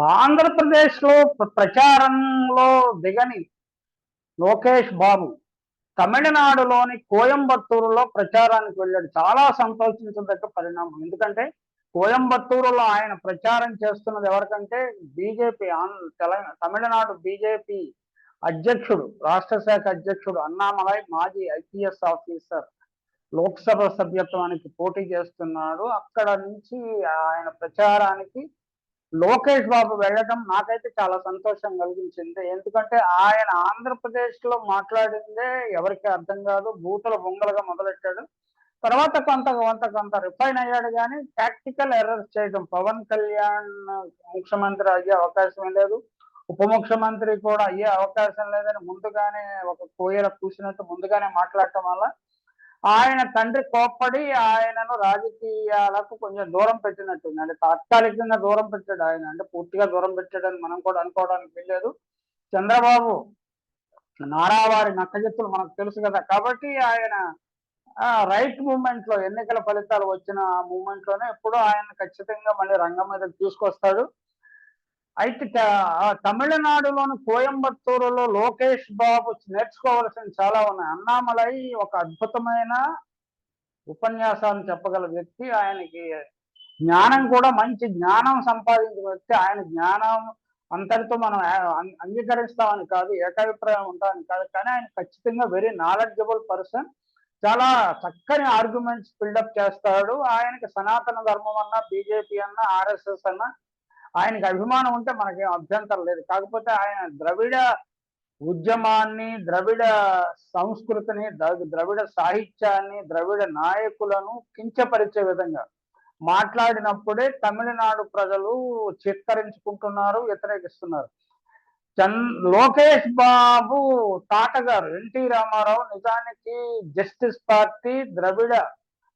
ఆంధ్రప్రదేశ్లో ప్ర- ప్రచారంలో దిగని లోకేష్ బాబు తమిళనాడులోని కోయంబత్తూరులో ప్రచారానికి వెళ్ళాడు. చాలా సంతోషించదగ్గ పరిణామం. ఎందుకంటే కోయంబత్తూరులో ఆయన ప్రచారం చేస్తున్నది ఎవరికంటే బీజేపీ తెలంగాణ తమిళనాడు బీజేపీ అధ్యక్షుడు రాష్ట్ర శాఖ అధ్యక్షుడు అన్నామలై మాజీ ఐపీఎస్ ఆఫీసర్ లోక్సభ సభ్యత్వానికి పోటీ చేస్తున్నాడు. అక్కడ నుంచి ఆయన ప్రచారానికి లోకేష్ బాబు వెళ్ళడం నాకైతే చాలా సంతోషం కలిగించింది. ఎందుకంటే ఆయన ఆంధ్రప్రదేశ్లో మాట్లాడిందే ఎవరికి అర్థం కాదు. బూతుల బొంగలుగా మొదలెట్టాడు. తర్వాత కొంత కొంత కొంత రిఫైన్ అయ్యాడు కానీ ప్రాక్టికల్ ఎర్రర్స్ చేయడం. పవన్ కళ్యాణ్ ముఖ్యమంత్రి అయ్యే అవకాశం లేదు. ఉప ముఖ్యమంత్రి కూడా అయ్యే అవకాశం లేదని ముందుగానే ఒక కోయల కూసినట్టు ముందుగానే మాట్లాడటం వల్ల ఆయన తండ్రి కోప్పడి ఆయనను రాజకీయాలకు కొంచెం దూరం పెట్టినట్టు అంటే తాత్కాలికంగా దూరం పెట్టాడు ఆయన. అంటే పూర్తిగా దూరం పెట్టాడని మనం కూడా అనుకోవడానికి వీల్లేదు. చంద్రబాబు నారావారి నక్కజెత్తులు మనకు తెలుసు కదా. కాబట్టి ఆయన రైట్ మూమెంట్లో ఎన్నికల ఫలితాలు వచ్చిన మూమెంట్లోనే ఎప్పుడూ ఆయన ఖచ్చితంగా మళ్ళీ రంగం మీద తీసుకొస్తాడు. అయితే తమిళనాడులోని కోయంబత్తూరులో లోకేష్ బాబు నేర్చుకోవాల్సిన చాలా ఉన్నాయి. అన్నామలై ఒక అద్భుతమైన ఉపన్యాసాన్ని చెప్పగల వ్యక్తి. ఆయనకి జ్ఞానం కూడా మంచి జ్ఞానం సంపాదించిన వ్యక్తి. ఆయన జ్ఞానం అంతటితో మనం అం- అంగీకరిస్తామని కాదు ఏకాభిప్రాయం ఉంటామని కాదు. కానీ ఆయన ఖచ్చితంగా వెరీ నాలెడ్జబుల్ పర్సన్. చాలా చక్కని ఆర్గ్యుమెంట్స్ బిల్డప్ చేస్తాడు. ఆయనకి సనాతన ధర్మం అన్నా బీజేపీ అన్నా ఆర్ఎస్ఎస్ అన్నా ఆయనకి అభిమానం ఉంటే మనకేం అభ్యంతరం లేదు. కాకపోతే ఆయన ద్రవిడ ఉద్యమాన్ని ద్రవిడ సంస్కృతిని ద్రవిడ సాహిత్యాన్ని ద్రవిడ నాయకులను కించపరిచే విధంగా మాట్లాడినప్పుడే తమిళనాడు ప్రజలు చిత్తరించుకుంటున్నారు వ్యతిరేకిస్తున్నారు. చన్ లోకేష్ బాబు తాతగారు ఎన్టీ రామారావు నిజానికి జస్టిస్ పార్టీ ద్రవిడ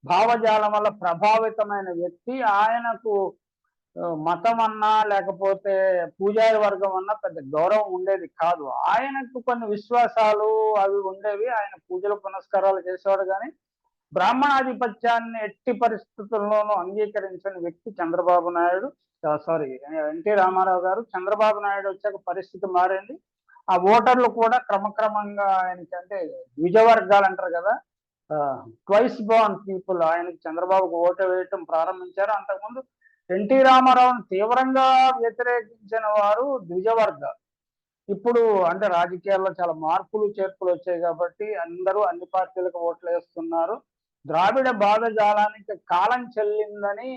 భావజాలం వల్ల ప్రభావితమైన వ్యక్తి. ఆయనకు మతం అన్నా లేకపోతే పూజారి వర్గం అన్నా పెద్ద గౌరవం ఉండేది కాదు. ఆయనకు కొన్ని విశ్వాసాలు అవి ఉండేవి. ఆయన పూజలు పునస్కారాలు చేసేవాడు కానీ బ్రాహ్మణాధిపత్యాన్ని ఎట్టి పరిస్థితుల్లోనూ అంగీకరించని వ్యక్తి చంద్రబాబు నాయుడు. సారీ ఎన్టీ రామారావు గారు. చంద్రబాబు నాయుడు వచ్చాక పరిస్థితి మారింది. ఆ ఓటర్లు కూడా క్రమక్రమంగా ఆయనకి అంటే విజయవర్గాలు అంటారు కదా ట్వైస్ బాన్ పీపుల్ ఆయనకి చంద్రబాబుకు ఓటు వేయటం ప్రారంభించారు. అంతకుముందు ఎన్టీ రామారావును తీవ్రంగా వ్యతిరేకించిన వారు ద్విజవర్గ. ఇప్పుడు అంటే రాజకీయాల్లో చాలా మార్పులు చేర్పులు వచ్చాయి కాబట్టి అందరూ అన్ని పార్టీలకు ఓట్లు వేస్తున్నారు. ద్రావిడ భావజాలానికి కాలం చెల్లిందని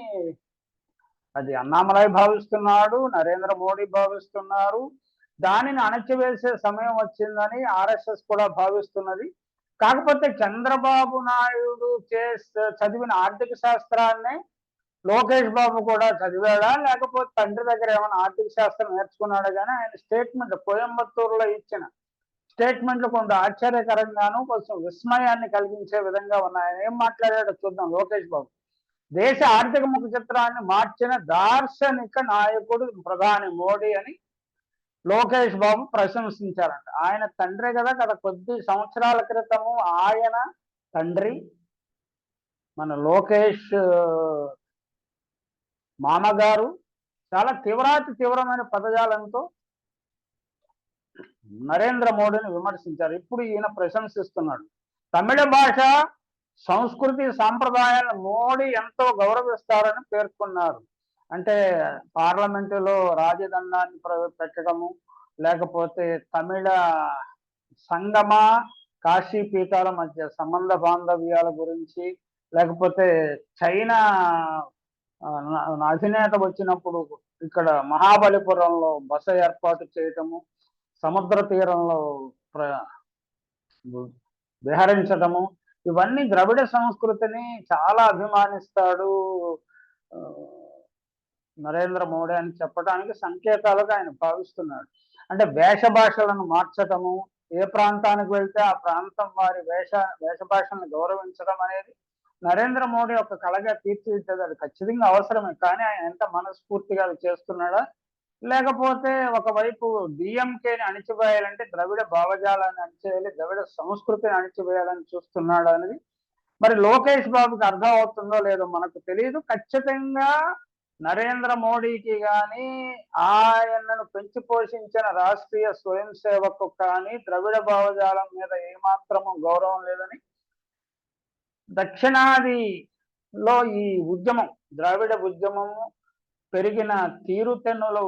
అది అన్నామలై భావిస్తున్నాడు నరేంద్ర మోడీ భావిస్తున్నారు. దానిని అణచివేసే సమయం వచ్చిందని ఆర్ఎస్ఎస్ కూడా భావిస్తున్నది. కాకపోతే చంద్రబాబు నాయుడు చేసే చదివిన ఆర్థిక శాస్త్రాన్ని లోకేష్ బాబు కూడా చదివాడా? లేకపోతే తండ్రి దగ్గర ఏమైనా ఆర్థిక శాస్త్రం నేర్చుకున్నాడా? కానీ ఆయన స్టేట్మెంట్ కోయంబత్తూరులో ఇచ్చిన స్టేట్మెంట్లు కొంత ఆశ్చర్యకరంగాను కొంచెం విస్మయాన్ని కలిగించే విధంగా ఉన్నాయి. ఆయన ఏం మాట్లాడాడో చూద్దాం లోకేష్ బాబు. దేశ ఆర్థిక ముఖ చిత్రాన్ని మార్చిన దార్శనిక నాయకుడు ప్రధాని మోడీ అని లోకేష్ బాబు ప్రశంసించారంట. ఆయన తండ్రి కదా గత కొద్ది సంవత్సరాల క్రితము ఆయన తండ్రి మన లోకేష్ మామగారు చాలా తీవ్రాతి తీవ్రమైన పదజాలంతో నరేంద్ర మోడీని విమర్శించారు. ఇప్పుడు ఈయన ప్రశంసిస్తున్నాడు. తమిళ భాష సంస్కృతి సాంప్రదాయాలను మోడీ ఎంతో గౌరవిస్తారని పేర్కొన్నారు. అంటే పార్లమెంటులో రాజదండాన్ని పెట్టడము లేకపోతే తమిళ సంగమ కాశీ పీఠాల మధ్య సంబంధ బాంధవ్యాల గురించి లేకపోతే చైనా అధినేత వచ్చినప్పుడు ఇక్కడ మహాబలిపురంలో బస ఏర్పాటు చేయటము సముద్ర తీరంలో ప్ర విహరించటము ఇవన్నీ ద్రవిడ సంస్కృతిని చాలా అభిమానిస్తాడు నరేంద్ర మోడీ అని చెప్పడానికి సంకేతాలుగా ఆయన భావిస్తున్నాడు. అంటే వేష భాషలను మార్చటము ఏ ప్రాంతానికి వెళ్తే ఆ ప్రాంతం వారి వేష వేష భాషలను గౌరవించడం అనేది నరేంద్ర మోడీ ఒక కళగా తీర్చిదిద్దేది అది ఖచ్చితంగా అవసరమే. కానీ ఆయన ఎంత మనస్ఫూర్తిగా అది చేస్తున్నాడా? లేకపోతే ఒకవైపు డిఎంకేని అణిచివేయాలంటే ద్రవిడ భావజాలాన్ని అణిచివేయాలి ద్రవిడ సంస్కృతిని అణిచివేయాలని చూస్తున్నాడు అనేది? మరి లోకేష్ బాబుకి అర్థం అవుతుందో లేదో మనకు తెలియదు ఖచ్చితంగా నరేంద్ర మోడీకి కానీ ఆయనను పెంచి పోషించిన రాష్ట్రీయ స్వయం సేవకు కానీ ద్రవిడ భావజాలం మీద ఏమాత్రము గౌరవం లేదని దక్షిణాదిలో ఈ ఉద్యమం ద్రావిడ ఉద్యమము పెరిగిన తీరుతెన్నుల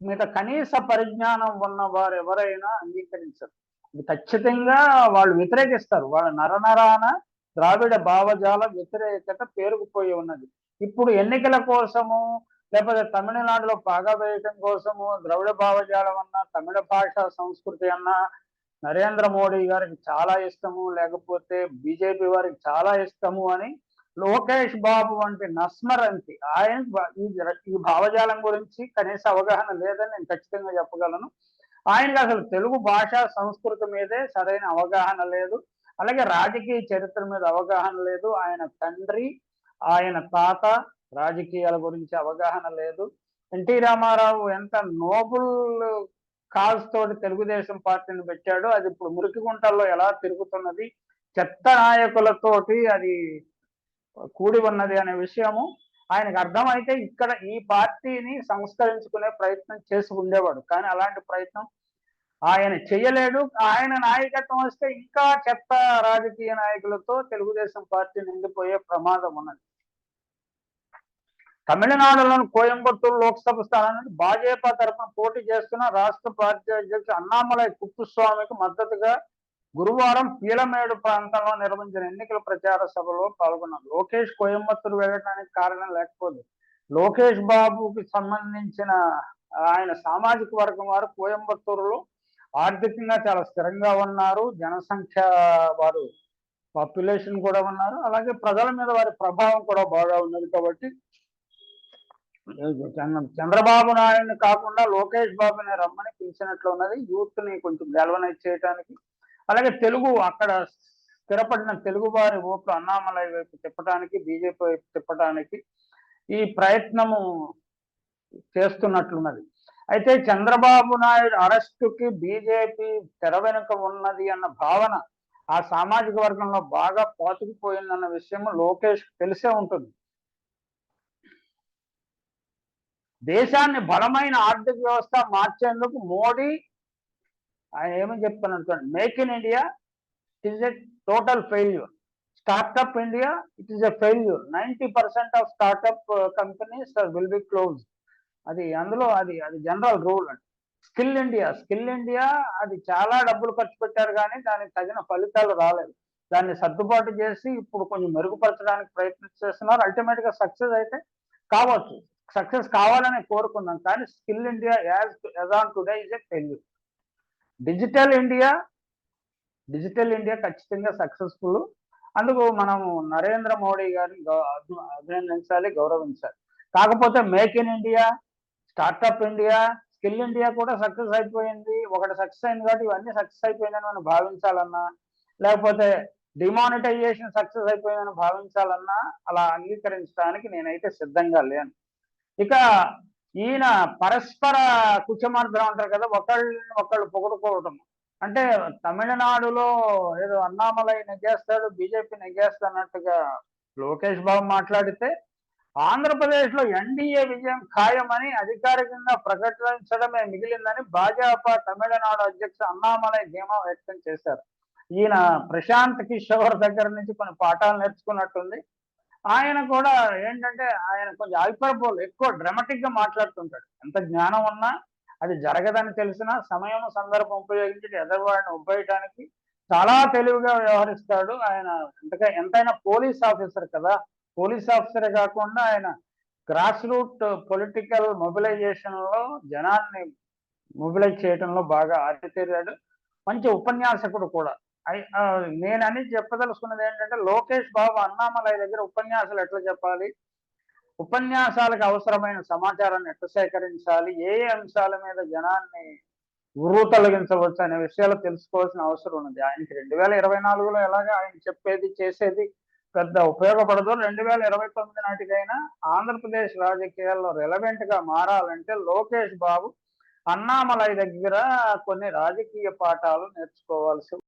మీద కనీస పరిజ్ఞానం ఉన్న వారు ఎవరైనా అంగీకరించరు. ఇది ఖచ్చితంగా వాళ్ళు వ్యతిరేకిస్తారు. వాళ్ళ నరనరాన ద్రావిడ భావజాల వ్యతిరేకత పేరుకుపోయి ఉన్నది. ఇప్పుడు ఎన్నికల కోసము లేకపోతే తమిళనాడులో పాగా వేయటం కోసము ద్రవిడ భావజాలం అన్నా తమిళ భాష సంస్కృతి అన్నా నరేంద్ర మోడీ గారికి చాలా ఇష్టము లేకపోతే బీజేపీ వారికి చాలా ఇష్టము అని లోకేష్ బాబు వంటి నస్మరంతి. ఆయన ఈ ఈ భావజాలం గురించి కనీస అవగాహన లేదని నేను ఖచ్చితంగా చెప్పగలను. ఆయనకి అసలు తెలుగు భాష సంస్కృతి మీదే సరైన అవగాహన లేదు. అలాగే రాజకీయ చరిత్ర మీద అవగాహన లేదు. ఆయన తండ్రి ఆయన తాత రాజకీయాల గురించి అవగాహన లేదు. ఎన్టీ రామారావు ఎంత నోబుల్ కాల్స్ తోటి తెలుగుదేశం పార్టీని పెట్టాడు. అది ఇప్పుడు మురికి గుంటల్లో ఎలా తిరుగుతున్నది చెత్త నాయకులతోటి అది కూడి ఉన్నది అనే విషయము ఆయనకు అర్థమైతే ఇక్కడ ఈ పార్టీని సంస్కరించుకునే ప్రయత్నం చేసి ఉండేవాడు. కానీ అలాంటి ప్రయత్నం ఆయన చేయలేడు ఆయన నాయకత్వం వస్తే ఇంకా చెత్త రాజకీయ నాయకులతో తెలుగుదేశం పార్టీ నిండిపోయే ప్రమాదం ఉన్నది. తమిళనాడులోని కోయంబత్తూరు లోక్సభ స్థానానికి భాజపా తరఫున పోటీ చేస్తున్న రాష్ట్ర పార్టీ అధ్యక్షుడు అన్నామలై కుప్పుస్వామికి మద్దతుగా గురువారం పీలమేడు ప్రాంతంలో నిర్వహించిన ఎన్నికల ప్రచార సభలో పాల్గొన్నారు. లోకేష్ కోయంబత్తూరు వెళ్ళడానికి కారణం లేకపోదు. లోకేష్ బాబుకి సంబంధించిన ఆయన సామాజిక వర్గం వారు కోయంబత్తూరులో ఆర్థికంగా చాలా స్థిరంగా ఉన్నారు. జనసంఖ్య వారు పాపులేషన్ కూడా ఉన్నారు. అలాగే ప్రజల మీద వారి ప్రభావం కూడా బాగా ఉన్నది కాబట్టి చంద్రబాబు నాయుడిని కాకుండా లోకేష్ బాబుని రమ్మని పిలిచినట్లు ఉన్నది. యూత్ని కొంచెం గెలవనైజ్ చేయడానికి అలాగే తెలుగు అక్కడ స్థిరపడిన తెలుగు వారి ఓట్లు అన్నామలై వైపు తిప్పడానికి బీజేపీ వైపు తిప్పడానికి ఈ ప్రయత్నము చేస్తున్నట్లున్నది. అయితే చంద్రబాబు నాయుడు అరెస్టుకి బీజేపీ తెర వెనుక ఉన్నది అన్న భావన ఆ సామాజిక వర్గంలో బాగా పోతుకుపోయిందన్న విషయం లోకేష్ తెలిసే ఉంటుంది. దేశాన్ని బలమైన ఆర్థిక వ్యవస్థ మార్చేందుకు మోడీ ఆయన ఏమని చెప్తున్నారు make in India it is a total failure. Startup India it is a failure. Ninety percent of startup companies will be close అది అందులో అది అది జనరల్ రూల్ అండి స్కిల్ ఇండియా స్కిల్ ఇండియా అది చాలా డబ్బులు ఖర్చు పెట్టారు కానీ దానికి తగిన ఫలితాలు రాలేదు. దాన్ని సర్దుబాటు చేసి ఇప్పుడు కొంచెం మెరుగుపరచడానికి ప్రయత్నం చేస్తున్నారు అల్టిమేట్గా సక్సెస్ అయితే కావచ్చు. సక్సెస్ కావాలని కోరుకుందాం కానీ skill India as as on today is a failure. Digital India digital India ఖచ్చితంగా సక్సెస్ఫుల్. అందుకు మనం నరేంద్ర మోడీ గారిని అభినందించాలి గౌరవించాలి. కాకపోతే make in India startup India skill India కూడా సక్సెస్ అయిపోయింది. ఒకటి సక్సెస్ అయింది కాబట్టి ఇవన్నీ సక్సెస్ అయిపోయిందని మనం భావించాలన్నా లేకపోతే డిమానిటైజేషన్ సక్సెస్ అయిపోయిందని భావించాలన్నా అలా అంగీకరించడానికి నేనైతే సిద్ధంగా లేను. ఇక ఈయన పరస్పర కుచమార్దం అంటారు కదా ఒకళ్ళని ఒకళ్ళు పొగడుకోవటం. అంటే తమిళనాడులో ఏదో అన్నామలై నెగ్గేస్తాడు బీజేపీ నెగ్గేస్తానట్టుగా లోకేష్ బాబు మాట్లాడితే ఆంధ్రప్రదేశ్లో ఎన్డీఏ విజయం ఖాయమని అధికారికంగా ప్రకటించడమే మిగిలిందని భాజపా తమిళనాడు అధ్యక్షుడు అన్నామలై ధీమా వ్యక్తం చేశారు. ఈయన ప్రశాంత్ కిషోర్ దగ్గర నుంచి కొన్ని పాఠాలు నేర్చుకున్నట్టుంది. ఆయన కూడా ఏంటంటే ఆయన కొంచెం అల్పరపోలు ఎక్కువ డ్రమాటిక్గా మాట్లాడుతుంటాడు. ఎంత జ్ఞానం ఉన్నా అది జరగదని తెలిసినా సమయం సందర్భం ఉపయోగించి ఎదరవాడిని ఉబ్బేయటానికి చాలా తెలివిగా వ్యవహరిస్తాడు ఆయన. ఎంతగా ఎంతైనా పోలీస్ ఆఫీసర్ కదా. పోలీస్ ఆఫీసర్ కాకుండా ఆయన గ్రాస్ రూట్ పొలిటికల్ మొబిలైజేషన్లో జనాన్ని మొబిలైజ్ చేయడంలో బాగా ఆరితేరాడు. మంచి ఉపన్యాసకుడు కూడా. నేనని చెప్పదలుచుకున్నది ఏంటంటే లోకేష్ బాబు అన్నామలై దగ్గర ఉపన్యాసాలు ఎట్లా చెప్పాలి? ఉపన్యాసాలకు అవసరమైన సమాచారాన్ని ఎట్లా సేకరించాలి? ఏ ఏ అంశాల మీద జనాన్ని ఉర్రు తొలగించవచ్చు అనే విషయాలు తెలుసుకోవాల్సిన అవసరం ఉంది ఆయనకి రెండు వేల ఇరవై నాలుగులో ఎలాగా ఆయన చెప్పేది చేసేది పెద్ద ఉపయోగపడదు. రెండు వేల ఇరవై తొమ్మిది నాటికైనా ఆంధ్రప్రదేశ్ రాజకీయాల్లో రెలవెంట్గా మారాలంటే లోకేష్ బాబు అన్నామలై దగ్గర కొన్ని రాజకీయ పాఠాలు నేర్చుకోవాల్సి